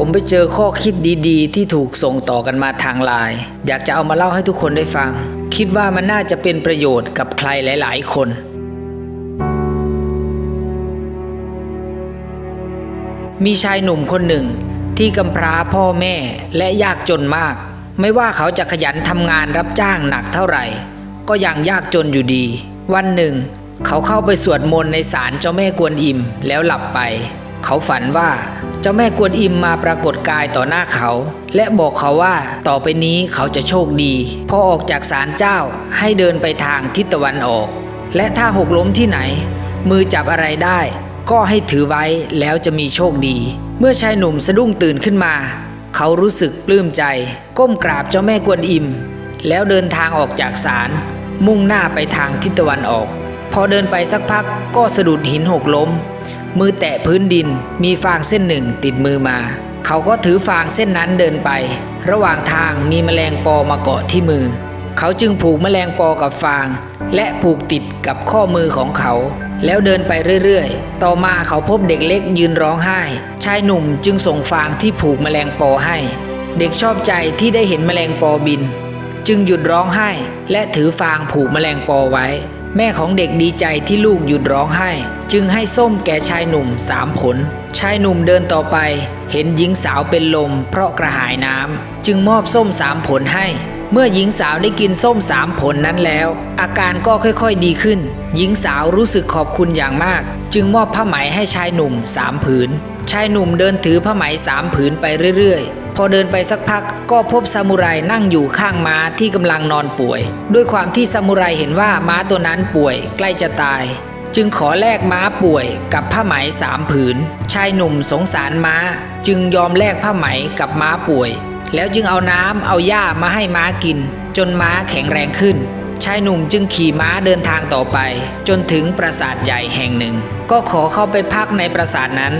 ผมไปเจอข้อคิดดีๆ ที่ถูกส่งต่อกันมาทางไลน์อยากจะเอามาเล่าให้ทุกคนได้ฟัง คิดว่ามันน่าจะเป็นประโยชน์กับใครหลาย ๆ คนมีชายหนุ่มคนหนึ่ง ที่กำพร้าพ่อแม่และยากจนมาก ไม่ว่าเขาจะขยันทำงานรับจ้างหนักเท่าไหร่ ก็ยังยากจนอยู่ดี วันหนึ่ง เขาเข้าไปสวดมนต์ในศาลเจ้าแม่กวนอิมแล้วหลับไป เขาฝันว่าเจ้าแม่กวนอิมมาปรากฏกายต่อหน้าเขา และบอกเขาว่าต่อไปนี้เขาจะโชคดีพอออกจากศาลเจ้าให้เดินไปทางทิศตะวันออก และถ้าหกล้มที่ไหน มือจับอะไรได้ ก็ให้ถือไว้แล้วจะมีโชคดี เมื่อชายหนุ่มสะดุ้งตื่นขึ้นมา เขารู้สึกปลื้มใจ ก้มกราบเจ้าแม่กวนอิม แล้วเดินทางออกจากศาลมุ่งหน้าไปทางทิศตะวันออก พอเดินไปสักพักก็สะดุดหินหกล้ม มือแตะพื้นดินมีฟางเส้นหนึ่งติดมือมา เขาก็ถือฟางเส้นนั้นเดินไป ระหว่างทางมีแมลงปอมาเกาะที่มือ เขาจึงผูกแมลงปอกับฟาง และผูกติดกับข้อมือของเขา แล้วเดินไปเรื่อยๆ ต่อมาเขาพบเด็กเล็กยืนร้องไห้ ชายหนุ่มจึงส่งฟางที่ผูกแมลงปอให้ เด็กชอบใจที่ได้เห็นแมลงปอบิน จึงหยุดร้องไห้ และถือฟางผูกแมลงปอไว้ แม่ของเด็กดีใจที่ลูกหยุดร้องไห้ จึงให้ส้มแก่ชายหนุ่มสามผล ชายหนุ่มเดินต่อไป เห็นหญิงสาวเป็นลมเพราะกระหายน้ำจึงมอบส้มสามผลให้ เมื่อหญิงสาวได้กินส้มสามผลนั้นแล้ว อาการก็ค่อยๆดีขึ้น หญิงสาวรู้สึกขอบคุณอย่างมาก จึงมอบผ้าไหมให้ชายหนุ่มสามผืน ชายหนุ่มเดินถือผ้าไหมสามผืนไปเรื่อยๆ พอเดินไปสักพักก็พบซามูไรนั่งอยู่ข้างม้าที่กำลังนอนป่วย ด้วยความที่ซามูไรเห็นว่าม้าตัวนั้นป่วยใกล้จะตายจึงขอแลกม้าป่วยกับผ้าไหมสามผืน ชายหนุ่มสงสารม้า จึงยอมแลกผ้าไหมกับม้าป่วย แล้วจึงเอาน้ำเอาหญ้ามาให้ม้ากิน จนม้าแข็งแรงขึ้น ชายหนุ่มจึงขี่ม้าเดินทางต่อไป จนถึงปราสาทใหญ่แห่งหนึ่ง ก็ขอเข้าไปพักในปราสาทนั้น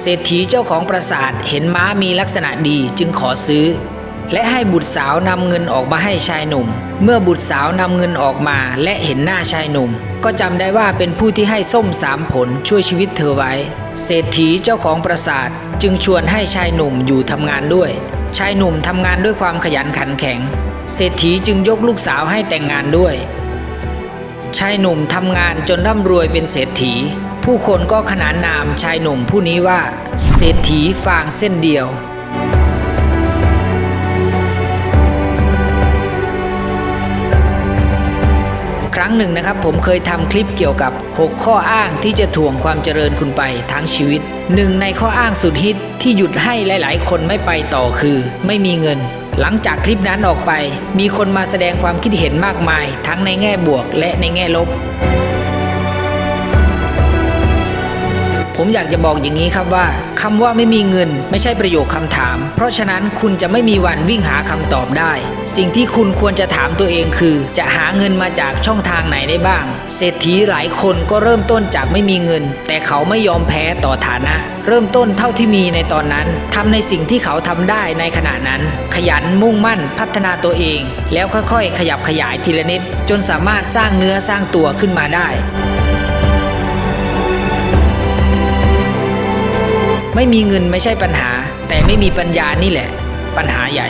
เศรษฐีเจ้าของปราสาทเห็นม้ามีลักษณะดีจึงขอซื้อ และให้บุตรสาวนำเงินออกมาให้ชายหนุ่ม เมื่อบุตรสาวนำเงินออกมาและเห็นหน้าชายหนุ่ม ก็จำได้ว่าเป็นผู้ที่ให้ส้มสามผลช่วยชีวิตเธอไว้ เศรษฐีเจ้าของปราสาทจึงชวนให้ชายหนุ่มอยู่ทำงานด้วย ชายหนุ่มทำงานด้วยความขยันขันแข็ง เศรษฐีจึงยกลูกสาวให้แต่งงานด้วย ชายหนุ่มทำงานจนร่ำรวยเป็นเศรษฐี ผู้คนก็ขนานนามชายหนุ่มผู้นี้ว่า เศรษฐีฟางเส้นเดียว รั้งหนึ่งนะครับ ผมเคยทำคลิปเกี่ยวกับ 6 ข้ออ้างที่จะถ่วงความเจริญคุณไปทั้งชีวิตหนึ่งในข้ออ้างสุดฮิตที่หยุดให้หลาย ๆ คนไม่ไปต่อคือ ไม่มีเงิน หลังจากคลิปนั้นออกไป มีคนมาแสดงความคิดเห็นมากมาย ทั้งในแง่บวกและในแง่ลบ ผมอยากจะบอกอย่างนี้ครับว่าคำว่าไม่มีเงินไม่ใช่ประโยคคำถาม เพราะฉะนั้นคุณจะไม่มีวันวิ่งหาคำตอบได้ สิ่งที่คุณควรจะถามตัวเองคือ จะหาเงินมาจากช่องทางไหนได้บ้าง เศรษฐีหลายคนก็เริ่มต้นจากไม่มีเงิน แต่เขาไม่ยอมแพ้ต่อฐานะ เริ่มต้นเท่าที่มีในตอนนั้นทำในสิ่งที่เขาทำได้ในขณะนั้น ขยันมุ่งมั่นพัฒนาตัวเอง แล้วค่อยๆ ขยับขยายทีละนิด จนสามารถสร้างเนื้อสร้างตัวขึ้นมาได้ ไม่มีเงินไม่ใช่ปัญหา แต่ไม่มีปัญญานี่แหละ ปัญหาใหญ่